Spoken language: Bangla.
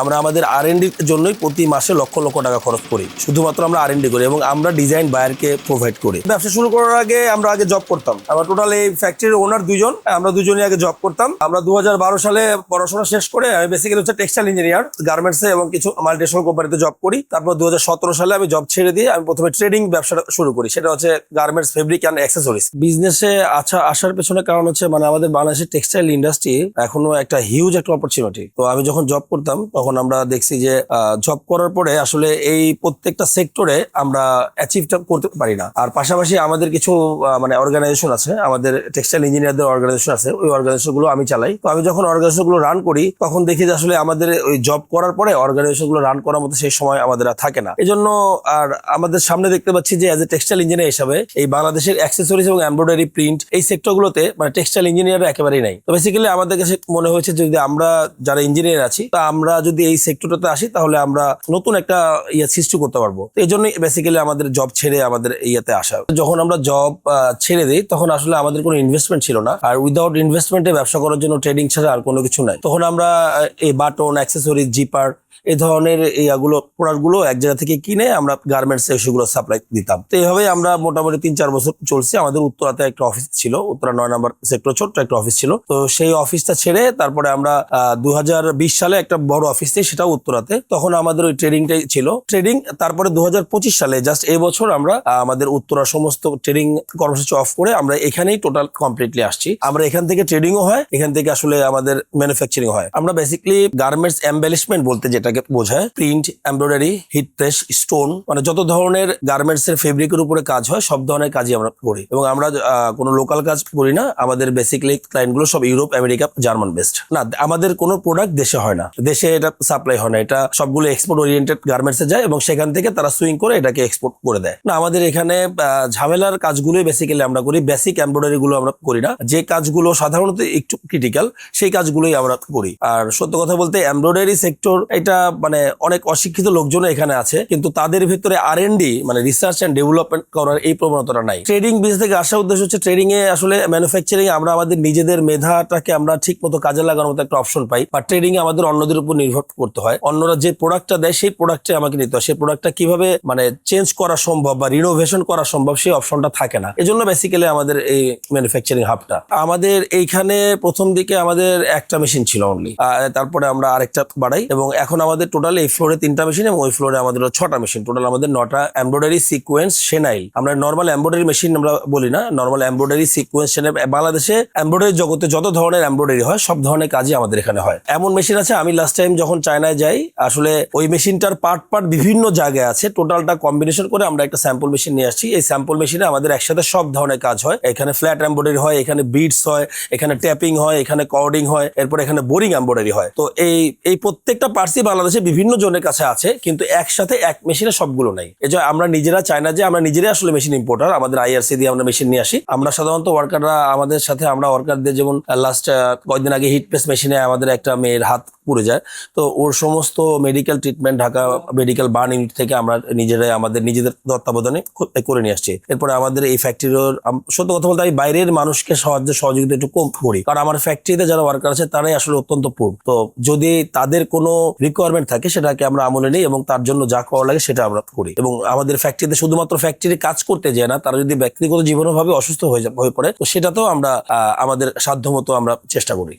আমরা আমাদের আর জন্যই প্রতি মাসে লক্ষ লক্ষ টাকা খরচ করি। শুধুমাত্র আমরা আর করি এবং আমরা ডিজাইন বায়ারকে প্রোভাইড করি। ব্যবসা শুরু করার আগে আমরা আগে জব করতাম। আমরা টোটাল এই ফ্যাক্টরির ওনার দুজন আমরা দুজনই আগে জব করতাম। আমরা দুই হাজার বারো সালে পড়াশোনা শেষ করে আমি বেসিক্যালি হচ্ছে টেক্সটাইল ইঞ্জিনিয়ার গার্মেন্টসে এবং কিছু মাল্টিনেশনাল কোম্পানিতে জব করি। তারপর দু হাজার সতেরো সালে আমি জব ছেড়ে দিয়ে আমি প্রথমে ট্রেডিং ব্যবসাটা শুরু করি। সেটা হচ্ছে গার্মেন্টস ফেব্রিক অ্যান্ড অ্যাক্সেসরিজ বিজনেসে আচ্ছা আসার পেছনে কারণ হচ্ছে মানে আমাদের বাংলাদেশের টেক্সটাইল ইন্ডাস্ট্রি এখনও একটা হিউজ একটা অপরচুনিটি তো আমি যখন জব করতাম তখন আমরা দেখছি যে জব করার পরে আসলে এই প্রত্যেকটা সেক্টরে আমরা অ্যাচিভটা করতে পারি না। আর পাশাপাশি আমাদের কিছু মানে অর্গানাইজেশন আছে, আমাদের টেক্সটাইল ইঞ্জিনিয়ারদের অর্গানাইজেশন আছে, ওই অর্গানাইজেশনগুলো আমি চালাই। তো আমি যখন অর্গানাইজেশনগুলো রান করি, তখন দেখি যে আসলে আমাদের ওই জব করার পরে অর্গানাইজেশনগুলো রান করার মতো সেই সময় আমাদের আর থাকে না। এই জন্য আর আমাদের সামনে দেখতে পাচ্ছি যে অ্যাজ এ টেক্সটাইল ইঞ্জিনিয়ার হিসাবে এই বাংলাদেশের অ্যাক্সেসরিজ এবং এমব্রয়ডারি প্রিন্ট এই সেক্টর গুলোতে মানে টেক্সটাইল ইঞ্জিনিয়ার একেবারেই নাই। তো বেসিক্যালি আমাদের কাছে মনে হয়েছে যদি আমরা যারা ইঞ্জিনিয়ার আছি, তা আমরা এই সেক্টরটাতে আসি, তাহলে আমরা নতুন একটা ইয়ে সৃষ্টি করতে পারব। এই জন্যই বেসিক্যালি আমাদের জব ছেড়ে আমাদের ইয়েতে আসা। যখন আমরা জব ছেড়ে দিই, তখন আসলে আমাদের কোনো ইনভেস্টমেন্ট ছিল না। আর উইদাউট ইনভেস্টমেন্টে ব্যবসা করার জন্য ট্রেডিং ছাড়া আর কোনো কিছু নাই। তখন আমরা এই বাটন অ্যাক্সেসরিজ জিপার এই ধরনের এইগুলো প্রোডাক্টগুলো এক জায়গা থেকে কিনে আমরা গার্মেন্টস সেগুলো সাপ্লাই দিতাম। তো এইভাবে আমরা মোটামুটি তিন চার বছর চলছে। আমাদের উত্তরাতে একটা অফিস ছিল, উত্তরা নয় নম্বর সেক্টর ছোট্ট একটা অফিস ছিল। তো সেই অফিসটা ছেড়ে তারপরে আমরা দু সালে একটা বড় অফিস থেকে সেটাও উত্তরাতে। তখন আমাদের ওই ট্রেডিংটাই ছিল। ট্রেডিং তারপরে দু হাজার পঁচিশ সালে জাস্ট এই বছর আমরা আমাদের উত্তরা সমস্ত ট্রেডিং কর্মসূচি অফ করে আমরা এখানেই টোটাল কমপ্লিটলি আসছি। আমরা এখান থেকে ট্রেডিংও হয়, এখান থেকে আসলে আমাদের ম্যানুফ্যাকচারিং হয়। আমরা বেসিক্যালি গার্মেন্টস এম্বেলিশমেন্ট বলতে যেটাকে বোঝায় print embroidery heat press stone মানে যত ধরনের গার্মেন্টস এর ফেব্রিকের উপরে কাজ হয়, সব ধরনের কাজই আমরা করি। এবং আমরা কোনো লোকাল কাজ করি না। আমাদের বেসিক্যালি ক্লায়েন্টগুলো সব ইউরোপ আমেরিকা জার্মান বেস্ট না, আমাদের কোনো প্রোডাক্ট দেশে হয় না। দেশে এটা সাপ্লাই হয় না। এটা সবগুলো এক্সপোর্ট ওরিয়েন্টেড গার্মেন্টস এ যায় এবং সেখান থেকে তারা সুইং করে এটাকে এক্সপোর্ট করে দেয়। না, আমাদের এখানে ঝামেলার কাজগুলোই বেসিক্যালি আমরা করি। বেসিক এমব্রয়ডারি গুলো আমরা করি না। যে কাজগুলো সাধারণত একটু ক্রিটিক্যাল সেই কাজগুলোই আমরা করি। আর সত্য কথা বলতে এমব্রয়ডারি সেক্টর এটা মানে অনেক অশিক্ষিত লোকজন এখানে আছে, কিন্তু তাদের ভিতরে আর মানে রিসার্চ অ্যান্ড ডেভেলপমেন্ট করার এই প্রবণতাটা নাই। ট্রেডিং বিজনেস থেকে আসার উদ্দেশ্য হচ্ছে ট্রেডিং এ আসলে ম্যানুফ্যাকচারিং আমরা আমাদের নিজেদের মেধাটাকে আমরা ঠিক মতো কাজে লাগানোর মতো একটা অপশন পাই বা ট্রেডিং আমাদের অন্যদের উপর নির্ভর করতে হয়। অন্যরা যে প্রোডাক্টটা দেয়, সেই প্রোডাক্টে আমাকে নিতে হয়। সেই প্রোডাক্টটা কীভাবে মানে চেঞ্জ করা সম্ভব বা রিনোভেশন করা সম্ভব, সেই অপশনটা থাকে না। এজন্য বেসিক্যালি আমাদের এই ম্যানুফ্যাকচারিং হাবটা আমাদের এইখানে প্রথম দিকে আমাদের একটা মেশিন ছিল অনলি তারপরে আমরা আরেকটা বাড়াই এবং এখন আমাদের টোটাল এই ফ্লোরে তিনটা মেশিন এবং ওই ফ্লোরে আমাদের ছটা মেশিন টোটাল আমাদের নটা এমব্রয়ডারি সিকোয়েন্স সেনাইল আমরা নর্মাল এমব্রয়ডারি মেশিন আমরা বলি না নর্মাল এমব্রয়ডারি সিকোয়েন্স সেনাইল বাংলাদেশে এমব্রয়ডারি জগতে যত ধরনের এমব্রয়ডারি হয়, সব ধরনের কাজই আমাদের এখানে হয়। এমন মেশিন আছে, আমি লাস্ট টাইম যখন চায়নায় যাই, আসলে ওই মেশিনটার পার্ট পার্ট বিভিন্ন জায়গায় আছে। টোটালটা কম্বিনেশন করে আমরা একটা স্যাম্পল মেশিন নিয়ে আসছি। এই স্যাম্পল মেশিনে আমাদের একসাথে সব ধরনের কাজ হয়। এখানে ফ্ল্যাট এমব্রয়ডারি হয়, এখানে বিটস হয়, এখানে ট্যাপিং হয়, এখানে কর্ডিং হয়, এরপর এখানে বোরিং এমব্রয়ডারি হয়। তো এই এই প্রত্যেকটা পার্সই বাংলাদেশে বিভিন্ন জনের কাছে আছে, কিন্তু একসাথে এক মেশিনে সবগুলো নাই। এই যে আমরা নিজেরা চাই না যে আমরা নিজেরাই আসলে মেশিন ইম্পোর্টার আমাদের আইআরসি দিয়ে আমরা মেশিন নিয়ে আসি। আমরা সাধারণত ওয়ার্কাররা আমাদের সাথে, আমরা ওয়ার্কারদের যেমন লাস্ট কয়েকদিন আগে হিট প্রেস মেশিনে আমাদের একটা মেয়ের হাত পুড়ে যায়। তো ওর সমস্ত medical treatment Dhaka medical burn unit থেকে আমরা নিজেরাই আমাদের নিজেদের তত্ত্বাবধানে করে নিয়ে আসছি। এরপরে আমাদের এই ফ্যাক্টরির সত্য কথা বলতে আমি বাইরের মানুষকে সাহায্য, সহযোগিতা একটু কম করি। কারণ আমার ফ্যাক্টরিতে যারা ওয়ার্কার আছে, তারাই আসলে অত্যন্ত পুর তো যদি তাদের কোনো রিকোয়ারমেন্ট থাকে, সেটাকে আমরা আমলে নিই এবং তার জন্য যা করা লাগে সেটা আমরা করি। এবং আমাদের ফ্যাক্টরিতে শুধুমাত্র ফ্যাক্টরি কাজ করতে যায় না, তারা যদি ব্যক্তিগত জীবনভাবে অসুস্থ হয়ে হয়ে পড়ে, তো সেটাতেও আমরা আমাদের সাধ্যমতো আমরা চেষ্টা করি।